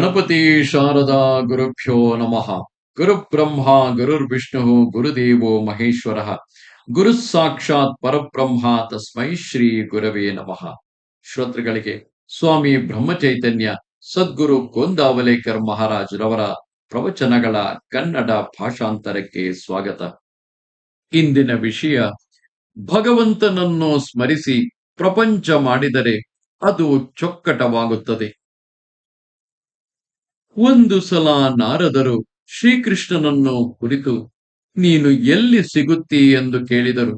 ಗಣಪತಿ ಶಾರದಾ ಗುರುಭ್ಯೋ ನಮಃ. ಗುರು ಬ್ರಹ್ಮ ಗುರುರ್ವಿಷ್ಣು, ಗುರುದೇವೋ ಮಹೇಶ್ವರ. ಗುರು ಸಾಕ್ಷಾತ್ ಪರಬ್ರಹ್ಮ, ತಸ್ಮೈ ಶ್ರೀ ಗುರವೇ ನಮಃ. ಶ್ರೋತೃಗಳಿಗೆ ಸ್ವಾಮಿ ಬ್ರಹ್ಮಚೈತನ್ಯ, ಸದ್ಗುರು ಗೋಂದಾವಲೇಕರ್ ಮಹಾರಾಜರವರ ಪ್ರವಚನಗಳ ಕನ್ನಡ ಭಾಷಾಂತರಕ್ಕೆ ಸ್ವಾಗತ. ಇಂದಿನ ವಿಷಯ, ಭಗವಂತನನ್ನು ಸ್ಮರಿಸಿ ಪ್ರಪಂಚ ಮಾಡಿದರೆ ಅದು ಚೊಕ್ಕಟವಾಗುತ್ತದೆ. ಒಂದು ಸಲ ನಾರದರು ಶ್ರೀಕೃಷ್ಣನನ್ನು ಕುರಿತು, ನೀನು ಎಲ್ಲಿ ಸಿಗುತ್ತಿ? ಎಂದು ಕೇಳಿದರು.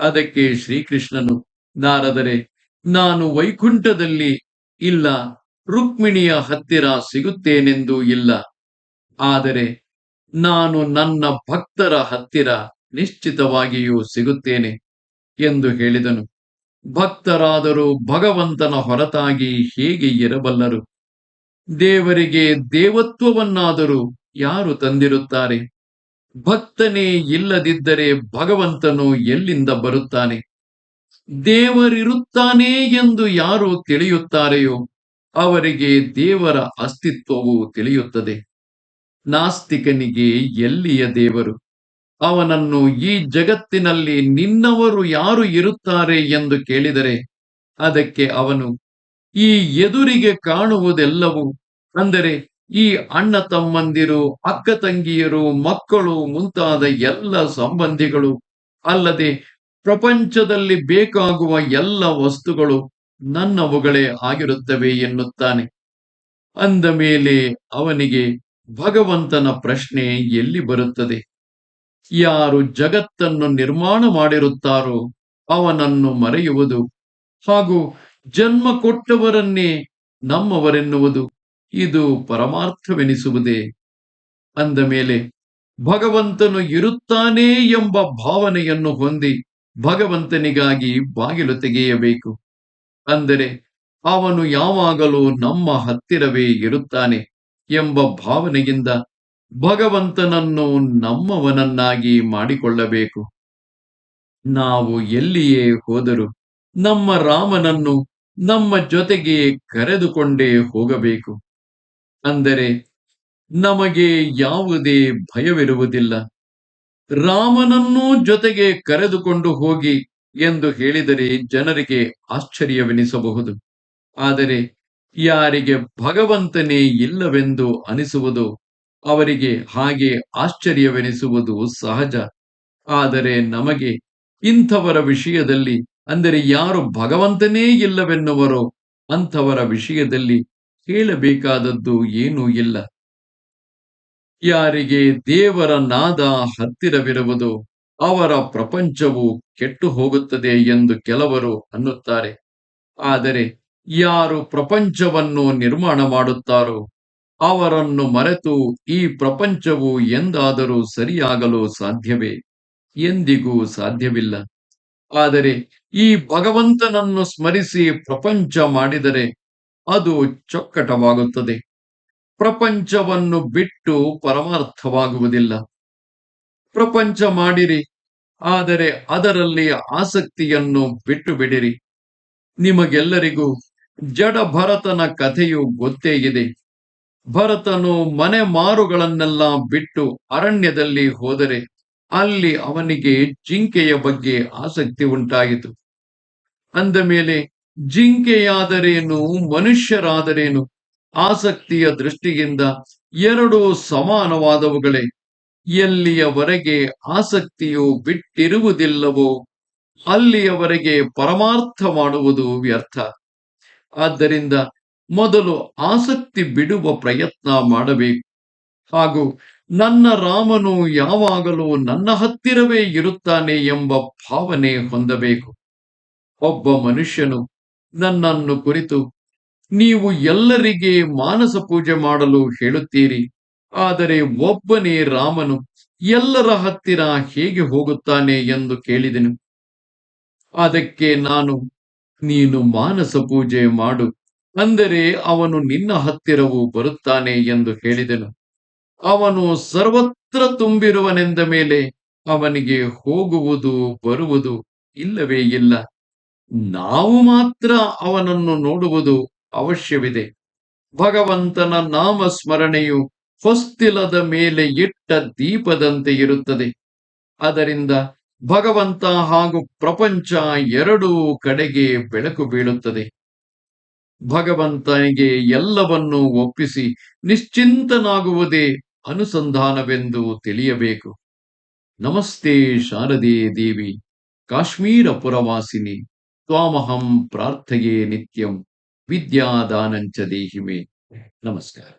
ಅದಕ್ಕೆ ಶ್ರೀಕೃಷ್ಣನು, ನಾರದರೆ, ನಾನು ವೈಕುಂಠದಲ್ಲಿ ಇಲ್ಲ, ರುಕ್ಮಿಣಿಯ ಹತ್ತಿರ ಸಿಗುತ್ತೇನೆಂದು ಇಲ್ಲ. ಆದರೆ ನಾನು ನನ್ನ ಭಕ್ತರ ಹತ್ತಿರ ನಿಶ್ಚಿತವಾಗಿಯೂ ಸಿಗುತ್ತೇನೆ, ಎಂದು ಹೇಳಿದನು. ಭಕ್ತರಾದರೂ ಭಗವಂತನ ಹೊರತಾಗಿ ಹೇಗೆ ಇರಬಲ್ಲರು. ದೇವರಿಗೆ ದೇವತ್ವವನ್ನಾದರೂ ಯಾರು ತಂದಿರುತ್ತಾರೆ? ಭಕ್ತನೇ ಇಲ್ಲದಿದ್ದರೆ ಭಗವಂತನು ಎಲ್ಲಿಂದ ಬರುತ್ತಾನೆ? ದೇವರಿರುತ್ತಾನೆ ಎಂದು ಯಾರು ತಿಳಿಯುತ್ತಾರೆಯೋ ಅವರಿಗೆ ದೇವರ ಅಸ್ತಿತ್ವವು ತಿಳಿಯುತ್ತದೆ. ನಾಸ್ತಿಕನಿಗೆ ಎಲ್ಲಿಯ ದೇವರು? ಅವನನ್ನು ಈ ಜಗತ್ತಿನಲ್ಲಿ ನಿನ್ನವರು ಯಾರು ಇರುತ್ತಾರೆ ಎಂದು ಕೇಳಿದರೆ ಅದಕ್ಕೆ ಅವನು, ಈ ಎದುರಿಗೆ ಕಾಣುವುದೆಲ್ಲವೂ ಅಂದರೆ ಈ ಅಣ್ಣ ತಮ್ಮಂದಿರು, ಅಕ್ಕ ತಂಗಿಯರು, ಮಕ್ಕಳು ಮುಂತಾದ ಎಲ್ಲ ಸಂಬಂಧಿಗಳು, ಅಲ್ಲದೆ ಪ್ರಪಂಚದಲ್ಲಿ ಬೇಕಾಗುವ ಎಲ್ಲ ವಸ್ತುಗಳು ನನ್ನವುಗಳೇ ಆಗಿರುತ್ತವೆ ಎನ್ನುತ್ತಾನೆ. ಅಂದ ಮೇಲೆ ಅವನಿಗೆ ಭಗವಂತನ ಪ್ರಶ್ನೆ ಎಲ್ಲಿ ಬರುತ್ತದೆ? ಯಾರು ಜಗತ್ತನ್ನು ನಿರ್ಮಾಣ ಮಾಡಿರುತ್ತಾರೋ ಅವನನ್ನು ಮರೆಯುವುದು ಹಾಗೂ ಜನ್ಮ ಕೊಟ್ಟವರನ್ನೇ ನಮ್ಮವರೆನ್ನುವುದು ಇದು ಪರಮಾರ್ಥವೆನಿಸುವುದೇ? ಅಂದ ಮೇಲೆ, ಭಗವಂತನು ಇರುತ್ತಾನೆ ಎಂಬ ಭಾವನೆಯನ್ನು ಹೊಂದಿ ಭಗವಂತನಿಗಾಗಿ ಬಾಗಿಲು ತೆಗೆಯಬೇಕು. ಅಂದರೆ, ಅವನು ಯಾವಾಗಲೂ ನಮ್ಮ ಹತ್ತಿರವೇ ಇರುತ್ತಾನೆ ಎಂಬ ಭಾವನೆಯಿಂದ ಭಗವಂತನನ್ನು ನಮ್ಮವನನ್ನಾಗಿ ಮಾಡಿಕೊಳ್ಳಬೇಕು. ನಾವು ಎಲ್ಲಿಯೇ ಹೋದರೂ ನಮ್ಮ ರಾಮನನ್ನು ನಮ್ಮ ಜೊತೆಗೆ ಕರೆದುಕೊಂಡೇ ಹೋಗಬೇಕು. ಅಂದರೆ ನಮಗೆ ಯಾವುದೇ ಭಯವಿರುವುದಿಲ್ಲ. ರಾಮನನ್ನೂ ಜೊತೆಗೆ ಕರೆದುಕೊಂಡು ಹೋಗಿ ಎಂದು ಹೇಳಿದರೆ ಜನರಿಗೆ ಆಶ್ಚರ್ಯವೆನಿಸಬಹುದು. ಆದರೆ ಯಾರಿಗೆ ಭಗವಂತನೇ ಇಲ್ಲವೆಂದು ಅನಿಸುವುದು ಅವರಿಗೆ ಹಾಗೆ ಆಶ್ಚರ್ಯವೆನಿಸುವುದು ಸಹಜ. ಆದರೆ ನಮಗೆ ಇಂಥವರ ವಿಷಯದಲ್ಲಿ, ಅಂದರೆ ಯಾರು ಭಗವಂತನೇ ಇಲ್ಲವೆನ್ನುವರೋ ಅಂಥವರ ವಿಷಯದಲ್ಲಿ ಹೇಳಬೇಕಾದದ್ದು ಏನೂ ಇಲ್ಲ. ಯಾರಿಗೆ ದೇವರ ನಾದ ಹತ್ತಿರವಿರುವುದು ಅವರ ಪ್ರಪಂಚವು ಕೆಟ್ಟು ಹೋಗುತ್ತದೆ ಎಂದು ಕೆಲವರು ಅನ್ನುತ್ತಾರೆ. ಆದರೆ ಯಾರು ಪ್ರಪಂಚವನ್ನು ನಿರ್ಮಾಣ ಮಾಡುತ್ತಾರೋ ಅವರನ್ನು ಮರೆತು ಈ ಪ್ರಪಂಚವು ಎಂದಾದರೂ ಸರಿಯಾಗಲು ಸಾಧ್ಯವೇ? ಎಂದಿಗೂ ಸಾಧ್ಯವಿಲ್ಲ. ಆದರೆ ಈ ಭಗವಂತನನ್ನು ಸ್ಮರಿಸಿ ಪ್ರಪಂಚ ಮಾಡಿದರೆ ಅದು ಚೊಕ್ಕಟವಾಗುತ್ತದೆ. ಪ್ರಪಂಚವನ್ನು ಬಿಟ್ಟು ಪರಮಾರ್ಥವಾಗುವುದಿಲ್ಲ. ಪ್ರಪಂಚ ಮಾಡಿರಿ, ಆದರೆ ಅದರಲ್ಲಿ ಆಸಕ್ತಿಯನ್ನು ಬಿಟ್ಟು ಬಿಡಿರಿ ನಿಮಗೆಲ್ಲರಿಗೂ ಜಡ ಭರತನ ಕಥೆಯು ಗೊತ್ತೇ ಇದೆ. ಭರತನು ಮನೆ ಮಾರುಗಳನ್ನೆಲ್ಲ ಬಿಟ್ಟು ಅರಣ್ಯದಲ್ಲಿ ಹೋದರೆ ಅಲ್ಲಿ ಅವನಿಗೆ ಜಿಂಕೆಯ ಬಗ್ಗೆ ಆಸಕ್ತಿ ಉಂಟಾಯಿತು. ಅಂದ ಮೇಲೆ ಜಿಂಕೆಯಾದರೇನು, ಮನುಷ್ಯರಾದರೇನು? ಆಸಕ್ತಿಯ ದೃಷ್ಟಿಯಿಂದ ಎರಡು ಸಮಾನವಾದವುಗಳೇ. ಎಲ್ಲಿಯವರೆಗೆ ಆಸಕ್ತಿಯು ಬಿಟ್ಟಿರುವುದಿಲ್ಲವೋ, ಅಲ್ಲಿಯವರೆಗೆ ಪರಮಾರ್ಥ ಮಾಡುವುದು ವ್ಯರ್ಥ. ಆದ್ದರಿಂದ ಮೊದಲು ಆಸಕ್ತಿ ಬಿಡುವ ಪ್ರಯತ್ನ ಮಾಡಬೇಕು. ಹಾಗೂ ನನ್ನ ರಾಮನು ಯಾವಾಗಲೂ ನನ್ನ ಹತ್ತಿರವೇ ಇರುತ್ತಾನೆ ಎಂಬ ಭಾವನೆ ಹೊಂದಬೇಕು. ಒಬ್ಬ ಮನುಷ್ಯನು ನನ್ನನ್ನು ಕುರಿತು ನೀವು ಎಲ್ಲರಿಗೆ ಮಾನಸ ಪೂಜೆ ಮಾಡಲು ಹೇಳುತ್ತೀರಿ. ಆದರೆ ಒಬ್ಬನೇ ರಾಮನು ಎಲ್ಲರ ಹತ್ತಿರ ಹೇಗೆ ಹೋಗುತ್ತಾನೆ ಎಂದು ಕೇಳಿದೆನು. ಅದಕ್ಕೆ ನಾನು, ನೀನು ಮಾನಸ ಪೂಜೆ ಮಾಡು, ಅಂದರೆ ಅವನು ನಿನ್ನ ಹತ್ತಿರವೂ ಬರುತ್ತಾನೆ ಎಂದು ಹೇಳಿದೆನು. ಅವನು ಸರ್ವತ್ರ ತುಂಬಿರುವನೆಂದ ಮೇಲೆ ಅವನಿಗೆ ಹೋಗುವುದು ಬರುವುದು ಇಲ್ಲವೇ ಇಲ್ಲ. ನಾವು ಮಾತ್ರ ಅವನನ್ನು ನೋಡುವುದು ಅವಶ್ಯವಿದೆ. ಭಗವಂತನ ನಾಮಸ್ಮರಣೆಯು ಹೊಸ್ತಿಲದ ಮೇಲೆ ಇಟ್ಟ ದೀಪದಂತೆ ಇರುತ್ತದೆ. ಅದರಿಂದ ಭಗವಂತ ಹಾಗೂ ಪ್ರಪಂಚ ಎರಡೂ ಕಡೆಗೆ ಬೆಳಕು ಬೀಳುತ್ತದೆ. ಭಗವಂತನಿಗೆ ಎಲ್ಲವನ್ನೂ ಒಪ್ಪಿಸಿ ನಿಶ್ಚಿಂತನಾಗುವುದೇ ಅನುಸಂಧಾನವೆಂದು ತಿಳಿಯಬೇಕು. ನಮಸ್ತೆ ಶಾರದೇ ದೇವಿ, ಕಾಶ್ಮೀರ ಪುರವಾಸಿನಿ. ത്വാമഹം പ്രാർത്ഥയേ നിത്യം വിദ്യാദാനം ച ദേഹിമേ നമസ്കാരം.